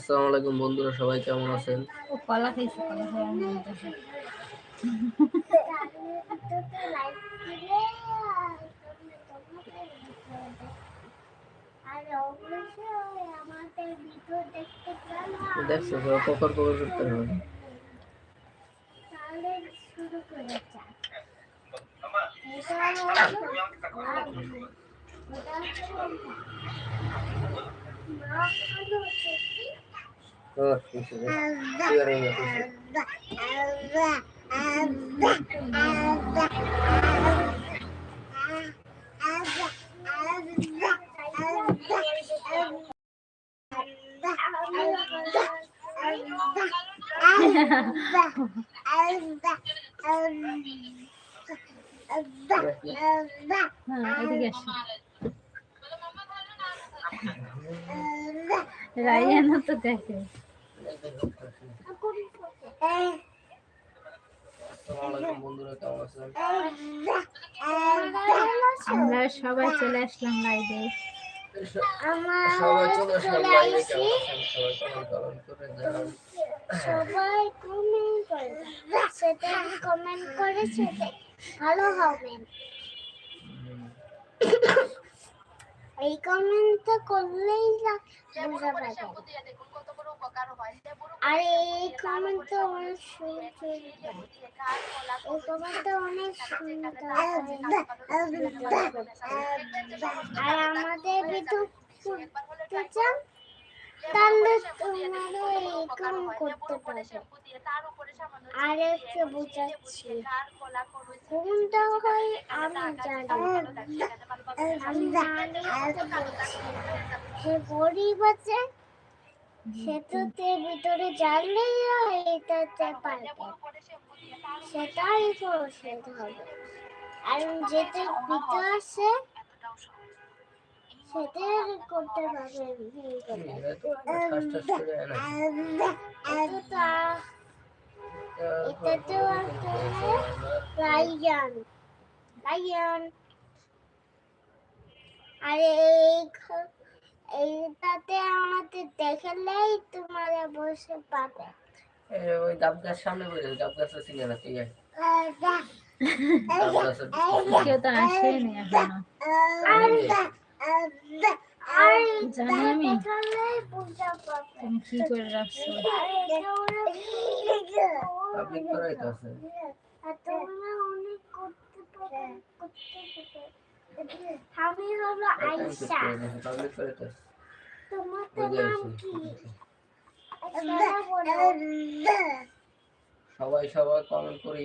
আসসালামু আলাইকুম বন্ধুরা সবাই কেমন আছেন? ও কলা খাইছে কলা দেখছ ককর ককর করতে হবে। হয়ে গেছে হ্যাঁ রাইয়ানা তো দেখে। আসসালামু আলাইকুম বন্ধুরা কেমন আছেন আমরা সবাই চলে আসলাম লাইভে সবাই চলে আসলাম লাইভে সবাই করে কমেন্ট করে সেটা কমেন্ট করে সেটা ভালো হবে এই কমেন্টটা করলেই আর এই কমেন্টটা অনেক সুন্দর এই কমেন্টটা অনেক সুন্দর আর আমাদের ভিডিও করতে চান তাহলে করতে আর কোনটা হয় আমি জানি। একটা গরিব আছে সেটাতে ভিতরে জানলেই এটাতে পারবে। সেটাই প্রসেস হবে। আর যেতে ভিতরে আছে সেটা করতে পারবে এটা আর এই এইটাতে আমাদের দেখলেই তোমরা বসে পাবে ওই ডাব গাছ সামনে বলে ডাব গাছ আছে না ঠিক আছে কেউ তো আসেনি এখনও। জানি আমি দেখলেই বুঝতে পারবে তুমি কি করে রাখছো? পাবলিক করাই তো আছে। তোমরা অনেক করতে পারবে আমি হলো আয়সা পাবলিক করে তো তোমার নাম কি সবাই সবাই কমেন্ট করি।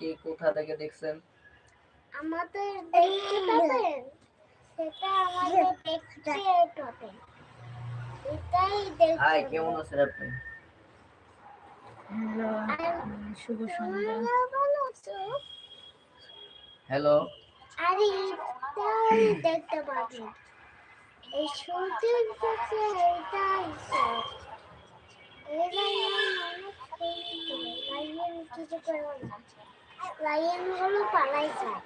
কে কোথা থেকে দেখছেন? আমাদের সেটা আমাদের এটাই হাই কেমন আছেন আপনি? হ্যালো শুভ সন্ধ্যা। আর এটাই দেখতে পাবেন। এই সূর্যের কাছে এটাই সব লাইন কিছু করো না লাইনগুলো পালাই যায়।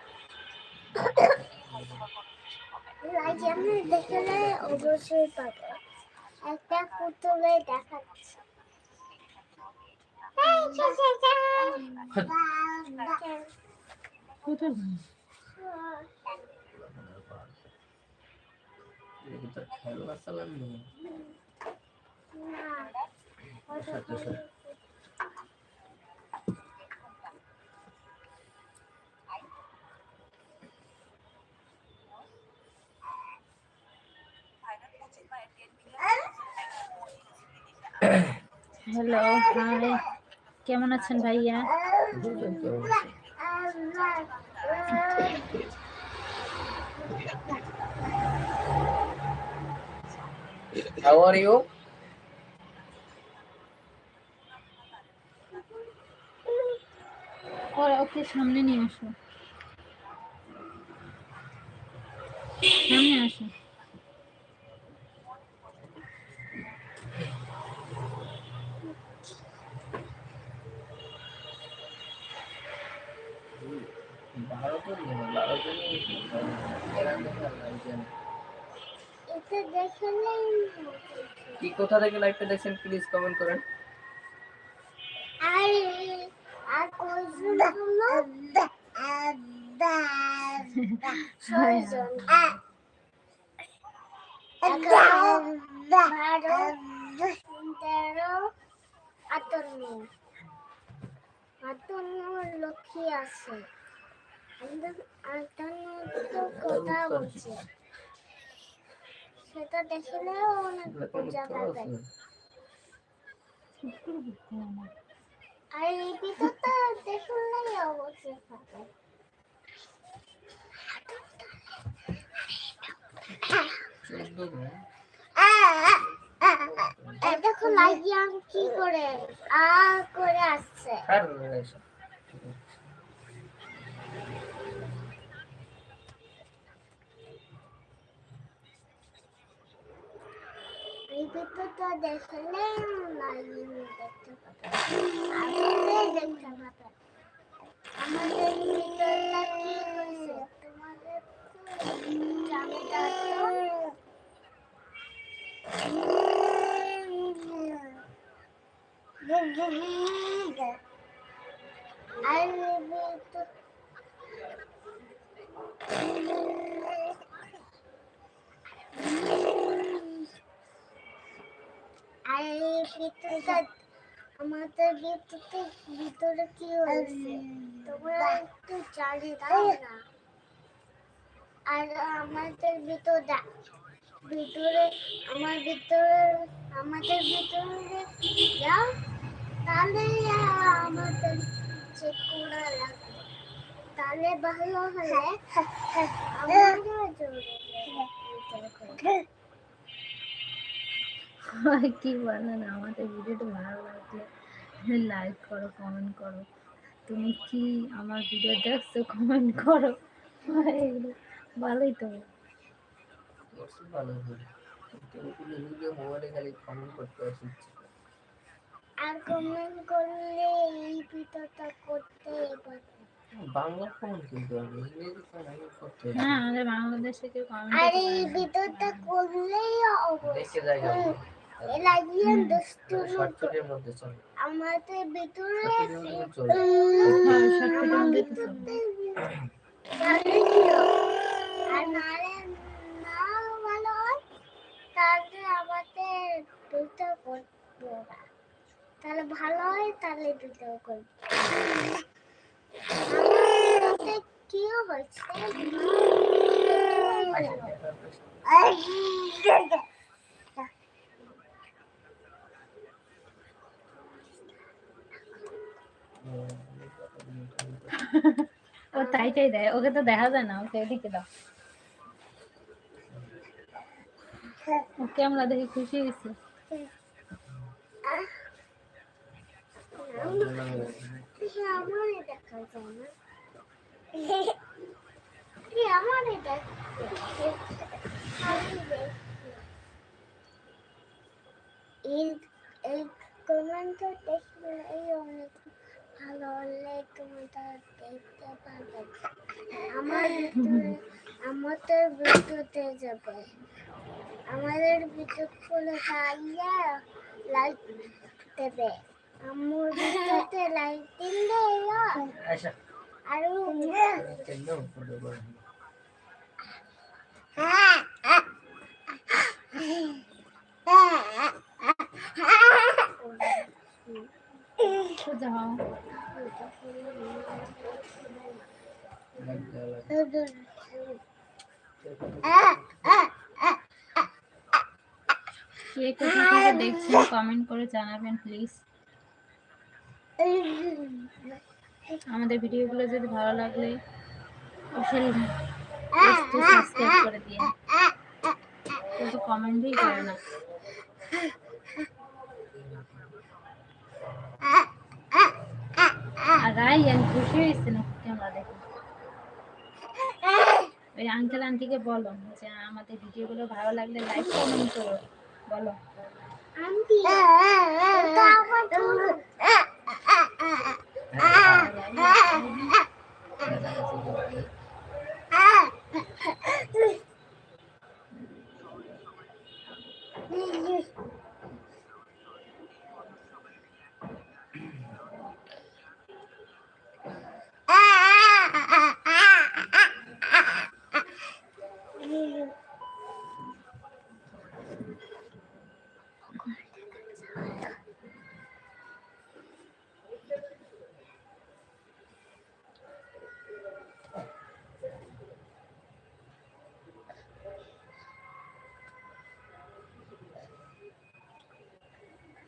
লাইন দেখলে অবশ্যই পাবে। একটা পুতুলে দেখাচ্ছে এই, চল, চল, চল। কোথায় দেখি তো খেলা চালান নি হ্যালো হাই কেমন আছেন ভাইয়া? How are you? ওরা ওকে সামনে নিয়ে আসো সামনে আসো ভারতের নিয়ে ভারতের এটা দেখলেই কি কোথা থেকে লাইভটা দেখছেন প্লিজ কমেন্ট করেন। আর আর কয়জন হলো? ছয়জন। এগারো বারো তেরো আটান্ন আটান্ন লক্ষ্মী আছে। সেটা। এই দেখো লাইয়াম কি করে আ করে আসছে আর এসব। এই ভিডিওটা দেখলে লাইন দেখতে পাবে আমাদের দেখতে পাবে আমাদের ভিডিওটা কি হয়েছে তোমাদের জানিটা আর ভিডিও আর এই ভিতরটা আমাদের ভিতরতে ভিতরে কি হয়েছে তোমরা একটু জানি দাও না আর আমাদের ভিতরটা ভিতরে আমার ভিতরে আমাদের ভিতরে যাও তাহলে আমাদের চেক করা লাগবে তাহলে ভালো হলে আমাদের জরুরি হয় কি বলেন? আমাদের ভিডিওটা ভালো লাগলে লাইক করো কমেন্ট করো। তুমি কি আমার ভিডিও দেখছ? কমেন্ট করো। এগুলো ভালোই তো। করছি ভালো করে কিন্তু ওগুলো ভিডিও মোবাইলে খালি কমেন্ট করতে আসছে আর কমেন্ট করলে এই ভিডিওটা করতে বাংলা কমেন্ট কিন্তু আমি ইংরেজি কমেন্ট করতে হ্যাঁ আমাদের বাংলাদেশে কেউ কমেন্ট আর এই ভিডিওটা করলেই দেখে জায়গা লাগিয়ে আমাদের ভিতরে হ্যাঁ। তাহলে আর নারে না ভালো হয় তাহলে আমাদের ভিডিও করব। তাহলে ভালো হয় তাহলে ভিডিও করব। কি হচ্ছে ও তাই তাই দেয়, ওকে তো দেখা যায় না, ওকে এদিকে দাও ওকে আমরা দেখে খুশি হয়েছি। এই কমেন্টটা দেখলে এই অনেক ভালো হলে কমেন্টটা দেখতে পাবে আমার ভিতরে আমাদের ভিডিওতে যাবে। আমাদের ভিডিও খুলে তাইয়া লাইক দেবে। আমার ভিডিওতে লাইক দিলে আচ্ছা। আরও ফটো কে দেখছেন কমেন্ট করে জানাবেন প্লিজ আমাদের ভিডিওগুলো যদি ভালো লাগলে সাবস্ক্রাইব করে দিয়ে কিন্তু কমেন্টই করে না। আর খুশি হয়েছে না ওই আঙ্কেল আন্টিকে বলো যে আমাদের ভিডিওগুলো ভালো লাগলে লাইক কমেন্ট করো। বলো। আন্টি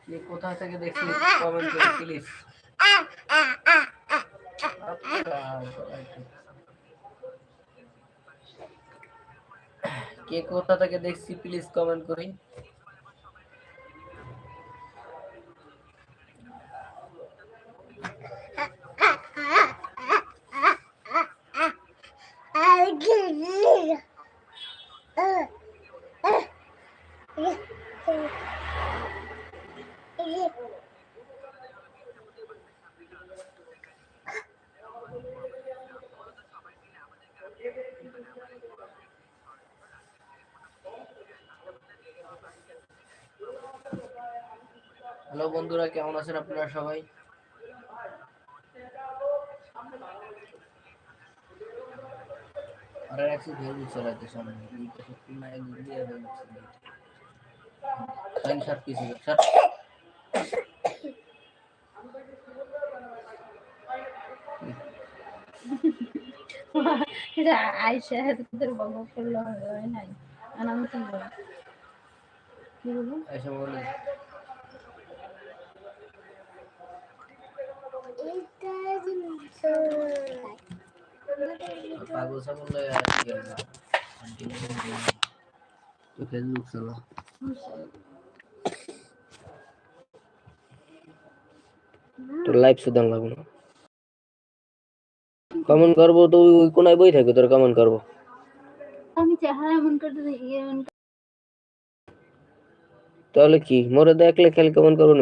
কে কোথা থেকে দেখছি কমেন্ট করে প্লিজ কে কোথা থেকে দেখছি প্লিজ কমেন্ট করি। হ্যালো বন্ধুরা কেমন আছেন আপনারা সবাই? আরে একটু চলাতে সামনে। সত্যি না এক সাইন এটা তোদের করলে হয় নাই। কি বলব কি বলব এসে বলে পাগল তো ফেসবুক চলো তোর লাইভ সুদান লাগবে না কমেন্ট করব তো ওই কোনায় বই থাকবে তোর কমেন্ট করব। আমি চেহারা এমন করে ইয়ে তাহলে কি? মোরে দেখলে খেলে কেমন করব না?